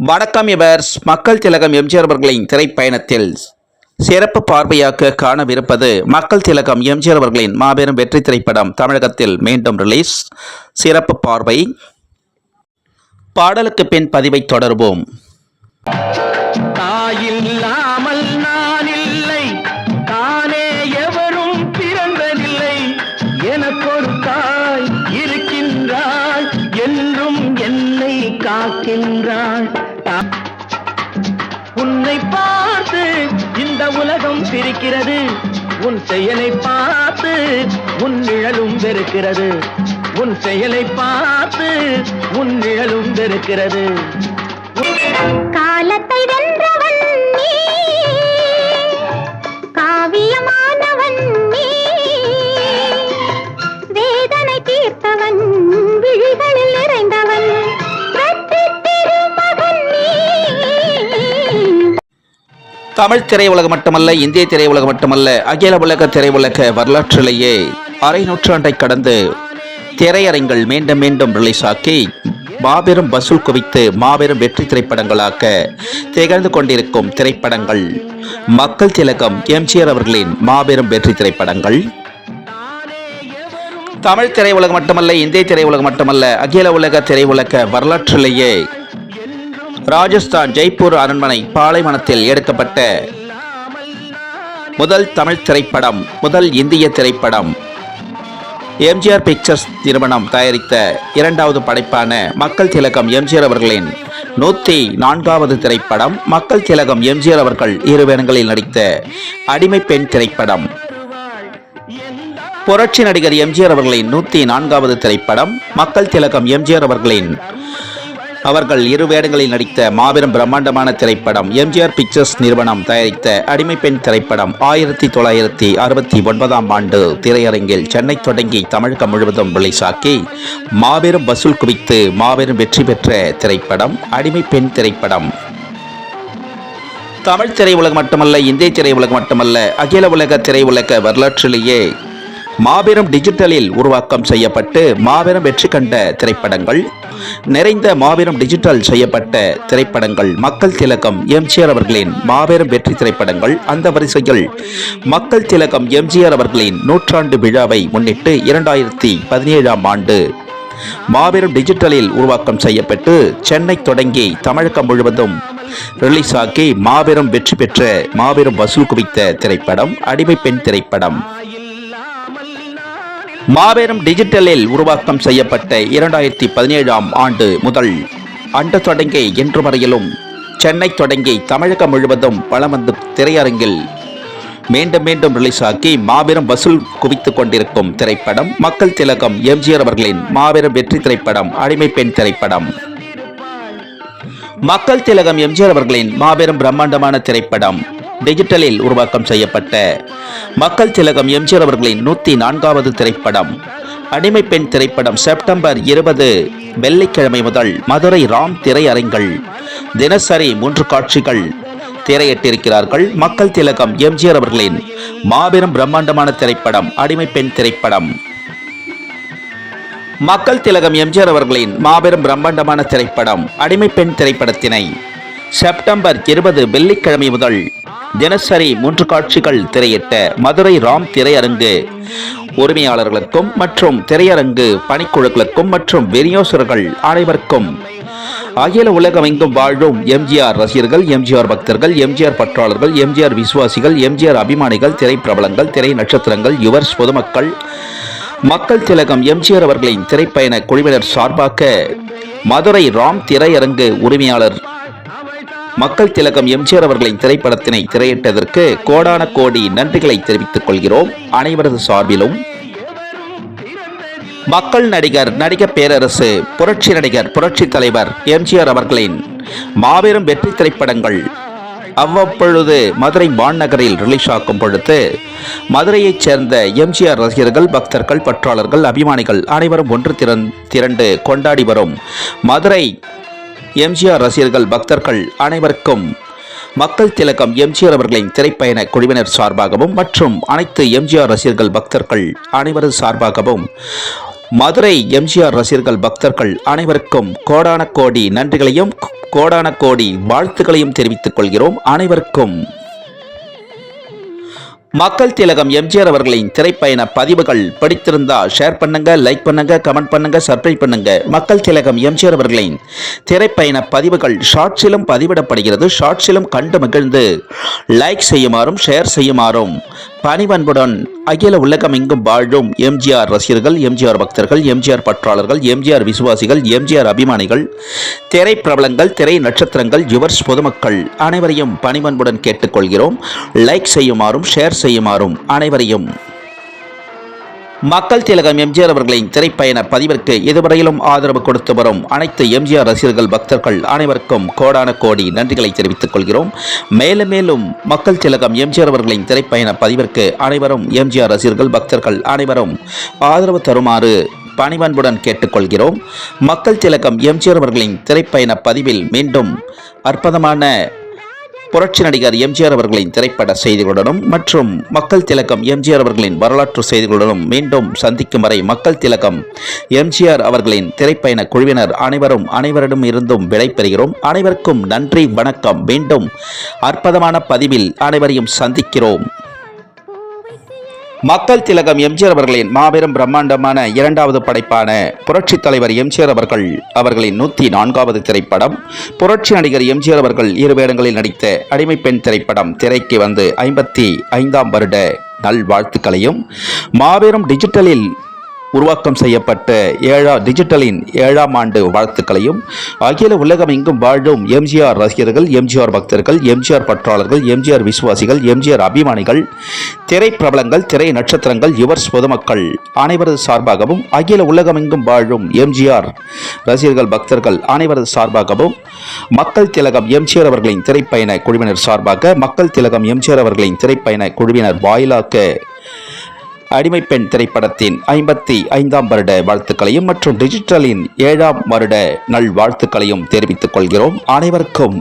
வணக்கம் இவர்ஸ் மக்கள் திலகம் எம்ஜிஆர் அவர்களின் திரைப்பயணத்தில் சிறப்பு பார்வையாக காணவிருப்பது மக்கள் திலகம் எம்ஜிஆர் அவர்களின் மாபெரும் வெற்றி திரைப்படம் தமிழகத்தில் மீண்டும் ரிலீஸ் சிறப்பு பார்வை. பாடலுக்கு பின் பதிவை தொடர்வோம். சிரிக்கிறது உன் செயலை பார்த்து உன் நிழலும் வெறுக்கிறது. உன் செயலை பார்த்து உன் நிழலும் வெறுக்கிறது. காலத்தை வென்றவன் நீ. தமிழ் திரையுலகம் மட்டுமல்ல இந்திய திரையுலகம் மட்டுமல்ல அகில உலக திரையுலக வரலாற்றிலேயே அரை நூற்றாண்டை கடந்து திரையரங்கள் மீண்டும் மீண்டும் ரிலீஸ் ஆக்கி மாபெரும் வசூல் குவித்து மாபெரும் வெற்றி திரைப்படங்களாக திகழ்ந்து கொண்டிருக்கும் திரைப்படங்கள். மக்கள் திலகம் எம்ஜிஆர் அவர்களின் மாபெரும் வெற்றி திரைப்படங்கள். தமிழ் திரையுலகம் மட்டுமல்ல இந்திய திரையுலகம் மட்டுமல்ல அகில உலக திரையுலக வரலாற்றிலேயே ராஜஸ்தான் ஜெய்ப்பூர் அரண்மனை பாலைவனத்தில் எடுக்கப்பட்ட முதல் தமிழ் திரைப்படம் முதல் இந்திய திரைப்படம். எம்ஜிஆர் பிக்சர்ஸ் நிறுவனம் தயாரித்த இரண்டாவது படைப்பான மக்கள் திலகம் எம்ஜிஆர் அவர்களின் நூற்றி நான்காவது திரைப்படம் மக்கள் திலகம் எம்ஜிஆர் அவர்கள் இரு வேடங்களில் நடித்த அடிமை பெண் திரைப்படம். புரட்சி நடிகர் எம்ஜிஆர் அவர்களின் நூற்றி நான்காவது திரைப்படம் மக்கள் திலகம் எம்ஜிஆர் அவர்களின் அவர்கள் இரு வேடங்களில் நடித்த மாபெரும் பிரம்மாண்டமான திரைப்படம் எம்ஜிஆர் பிக்சர்ஸ் நிறுவனம் தயாரித்த அடிமை பெண் திரைப்படம் ஆயிரத்தி தொள்ளாயிரத்தி அறுபத்தி ஒன்பதாம் ஆண்டு திரையரங்கில் சென்னை தொடங்கி தமிழகம் முழுவதும் ரிலீஸாக்கி மாபெரும் வசூல் குவித்து மாபெரும் வெற்றி பெற்ற திரைப்படம் அடிமை பெண் திரைப்படம். தமிழ் திரையுலகம் மட்டுமல்ல இந்திய திரையுலகம் மட்டுமல்ல அகில உலக திரையுலக வரலாற்றிலேயே மாபெரும் டிஜிட்டலில் உருவாக்கம் செய்யப்பட்டு மாபெரும் வெற்றி கண்ட திரைப்படங்கள். நிறைந்த மாபெரும் டிஜிட்டல் செய்யப்பட்ட திரைப்படங்கள். மக்கள் திலகம் எம்ஜிஆர் அவர்களின் மாபெரும் வெற்றி திரைப்படங்கள். அந்த வரிசையில் மக்கள் திலகம் எம்ஜிஆர் அவர்களின் நூற்றாண்டு விழாவை முன்னிட்டு இரண்டாயிரத்தி பதினேழாம் ஆண்டு மாபெரும் டிஜிட்டலில் உருவாக்கம் செய்யப்பட்டு சென்னை தொடங்கி தமிழகம் முழுவதும் ரிலீஸ் ஆகி மாபெரும் வெற்றி பெற்ற மாபெரும் வசூல் குவித்த திரைப்படம் அடிமை பெண் திரைப்படம். மாபெரும் டிஜிட்டலில் உருவாக்கம் செய்யப்பட்ட இரண்டாயிரத்தி பதினேழாம் ஆண்டு முதல் அன்று தொடங்கி இன்று வரையிலும் சென்னை தொடங்கி தமிழகம் முழுவதும் பலம் வந்து திரையரங்கில் மீண்டும் மீண்டும் ரிலீஸ் ஆக்கி மாபெரும் வசூல் குவித்துக் கொண்டிருக்கும் திரைப்படம் மக்கள் திலகம் எம்ஜிஆர் அவர்களின் மாபெரும் வெற்றி திரைப்படம் அடிமை பெண் திரைப்படம். மக்கள் திலகம் எம்ஜிஆர் அவர்களின் மாபெரும் பிரம்மாண்டமான திரைப்படம் டிஜிட்டலில் உருவாக்கம் செய்யப்பட்ட மக்கள் திலகம் எம்ஜிஆர் அவர்களின் நூற்றி நான்காவது திரைப்படம் அடிமை பெண் திரைப்படம் செப்டம்பர் இருபது வெள்ளிக்கிழமை முதல் மதுரை ராம் திரையரங்கள் தினசரி மூன்று காட்சிகள் திரையிட்டிருக்கிறார்கள். மக்கள் திலகம் எம்ஜிஆர் அவர்களின் மாபெரும் பிரம்மாண்டமான திரைப்படம் அடிமை பெண் திரைப்படம். மக்கள் திலகம் எம்ஜிஆர் அவர்களின் மாபெரும் பிரம்மாண்டமான திரைப்படம் அடிமை பெண் திரைப்படத்தினை செப்டம்பர் இருபது வெள்ளிக்கிழமை முதல் தினசரி மூன்று காட்சிகள் திரையிட்ட மதுரை ராம் திரையரங்கு. உரிமையாளர்களுக்கும் மற்றும் திரையரங்கு பணிக்குழுக்களுக்கும் மற்றும் விநியோகர்கள் அனைவருக்கும். அகில உலகமெங்கும் வாழும் எம்ஜிஆர் ரசிகர்கள் எம்ஜிஆர் பக்தர்கள் எம்ஜிஆர் பற்றாளர்கள் எம்ஜிஆர் விசுவாசிகள் எம்ஜிஆர் அபிமானிகள் திரைப்பிரபலங்கள் திரை நட்சத்திரங்கள் யுவர்ஸ் பொதுமக்கள் மக்கள் திலகம் எம்ஜிஆர் அவர்களின் திரைப்பயண குழுவினர் சார்பாக மதுரை ராம் திரையரங்கு உரிமையாளர் மக்கள் திலகம் எம்ஜிஆர் அவர்களின் திரைப்படத்தினை திரையிட்டதற்கு கோடான கோடி நன்றிகளை தெரிவித்துக் கொள்கிறோம். அனைவரது சார்பிலும் மக்கள் நடிகர் நடிகர் பேரரசு புரட்சி நடிகர் புரட்சி தலைவர் எம்ஜிஆர் அவர்களின் மாபெரும் வெற்றி திரைப்படங்கள் அவ்வப்பொழுது மதுரை மாநகரில் ரிலீஸ் ஆக்கும் பொழுது மதுரையைச் சேர்ந்த எம்ஜிஆர் ரசிகர்கள் பக்தர்கள் பற்றாளர்கள் அபிமானிகள் அனைவரும் ஒன்று திறன் திரண்டு கொண்டாடி வரும் மதுரை எம்ஜிஆர் ரசிகர்கள் பக்தர்கள் அனைவருக்கும் மக்கள் திலகம் எம்ஜிஆர் அவர்களின் திரைப்பயண குழுவினர் சார்பாகவும் மற்றும் அனைத்து எம்ஜிஆர் ரசிகர்கள் பக்தர்கள் அனைவரது சார்பாகவும் மதுரை எம்ஜிஆர் ரசிகர்கள் பக்தர்கள் அனைவருக்கும் கோடான கோடி நன்றிகளையும் கோடான கோடி வாழ்த்துக்களையும் தெரிவித்துக் கொள்கிறோம். அனைவருக்கும் மக்கள் திலகம் எம்ஜிஆர் அவர்களின் திரைப்பயண பதிவுகள் படித்திருந்தா ஷேர் பண்ணுங்க லைக் பண்ணுங்க கமெண்ட் பண்ணுங்க சப்ஸ்கிரைப் பண்ணுங்க. மக்கள் திலகம் எம்ஜிஆர் அவர்களின் திரைப்பயண பதிவுகள் ஷார்ட்ஸிலும் பதிவிடப்படுகிறது. ஷார்ட்ஸிலும் கண்டு மகிழ்ந்து லைக் செய்யுமாறும் ஷேர் செய்யுமாறும் பணிவன்புடன் அகில உலகம் எங்கும் வாழும் எம்ஜிஆர் ரசிகர்கள் எம்ஜிஆர் பக்தர்கள் எம்ஜிஆர் பற்றாளர்கள் எம்ஜிஆர் விசுவாசிகள் எம்ஜிஆர் அபிமானிகள் திரை பிரபலங்கள் திரை நட்சத்திரங்கள் யுவர்ஸ் பொதுமக்கள் அனைவரையும் பணிவன்புடன் கேட்டுக்கொள்கிறோம். லைக் செய்யுமாறும் ஷேர் செய்யுமாறும் அனைவரையும் மக்கள் திலகம் எம்ஜிஆர் அவர்களின் திரைப்பயண பதிவிற்கு இதுவரையிலும் ஆதரவு கொடுத்து வரும் அனைத்து எம்ஜிஆர் ரசிகர்கள் பக்தர்கள் அனைவருக்கும் கோடான கோடி நன்றிகளை தெரிவித்துக் கொள்கிறோம். மேலும் மேலும் மக்கள் திலகம் எம்ஜிஆர் அவர்களின் திரைப்பயண பதிவிற்கு அனைவரும் எம்ஜிஆர் ரசிகர்கள் பக்தர்கள் அனைவரும் ஆதரவு தருமாறு பணிவன்புடன் கேட்டுக்கொள்கிறோம். மக்கள் திலகம் எம்ஜிஆர் அவர்களின் திரைப்பயண பதிவில் மீண்டும் அற்புதமான புரட்சி நடிகர் எம்ஜிஆர் அவர்களின் திரைப்பட செய்திகளுடனும் மற்றும் மக்கள் திலகம் எம்ஜிஆர் அவர்களின் வரலாற்று செய்திகளுடனும் மீண்டும் சந்திக்கும் வரை மக்கள் திலகம் எம்ஜிஆர் அவர்களின் திரைப்பயண குழுவினர் அனைவரும் அனைவரிடம் இருந்தும் விடைபெறுகிறோம் அனைவருக்கும் நன்றி வணக்கம். மீண்டும் அற்புதமான பதிவில் அனைவரையும் சந்திக்கிறோம். மக்கள் திலகம் எம்ஜிஆர் அவர்களின் மாபெரும் பிரம்மாண்டமான இரண்டாவது படைப்பான புரட்சித் தலைவர் எம்ஜிஆர் அவர்கள் அவர்களின் நூற்றி நான்காவது திரைப்படம் புரட்சி நடிகர் எம்ஜிஆர் அவர்கள் இரு வேடங்களில் நடித்த அடிமை பெண் திரைப்படம் திரைக்கு வந்து ஐம்பத்தி ஐந்தாம் வருட நல்வாழ்த்துக்களையும். மாபெரும் டிஜிட்டலில் உருவாக்கம் செய்யப்பட்ட ஏழா டிஜிட்டலின் ஏழாம் ஆண்டு வாழ்த்துக்களையும் அகில உலகம் எங்கும் வாழும் எம்ஜிஆர் ரசிகர்கள் எம்ஜிஆர் பக்தர்கள் எம்ஜிஆர் பற்றாளர்கள் எம்ஜிஆர் விசுவாசிகள் எம்ஜிஆர் அபிமானிகள் திரை பிரபலங்கள் திரை நட்சத்திரங்கள் யுவர்ஸ் பொதுமக்கள் அனைவரது சார்பாகவும் அகில உலகம் எங்கும் வாழும் எம்ஜிஆர் ரசிகர்கள் பக்தர்கள் அனைவரது சார்பாகவும் மக்கள் திலகம் எம்ஜிஆர் அவர்களின் திரைப்பயண குழுவினர் சார்பாக மக்கள் திலகம் எம்ஜிஆர் அவர்களின் திரைப்பயண குழுவினர் வாயிலாக அடிமை பெண் திரைப்படத்தின் ஐம்பத்தி ஐந்தாம் வருட வாழ்த்துக்களையும் மற்றும் டிஜிட்டலின் ஏழாம் வருட நல்வாழ்த்துக்களையும் தெரிவித்துக் கொள்கிறோம். அனைவருக்கும்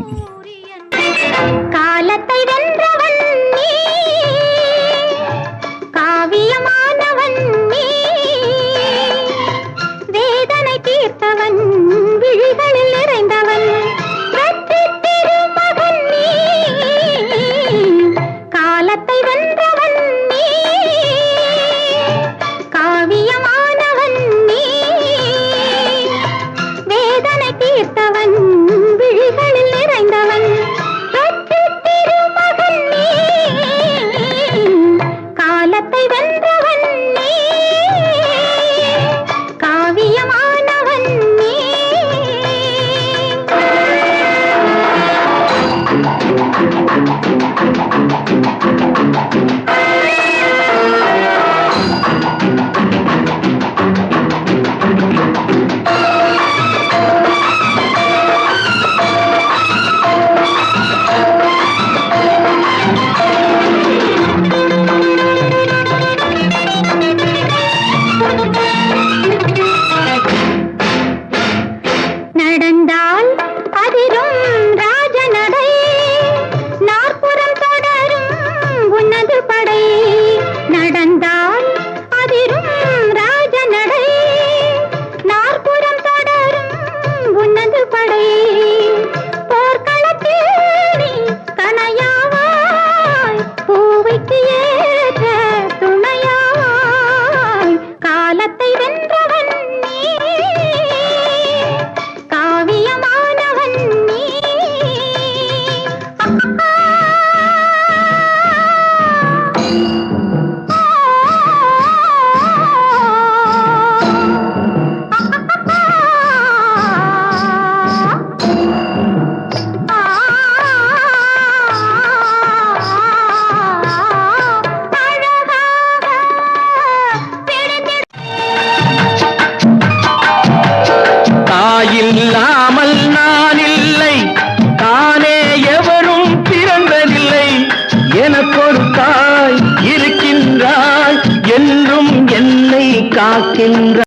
நின்ற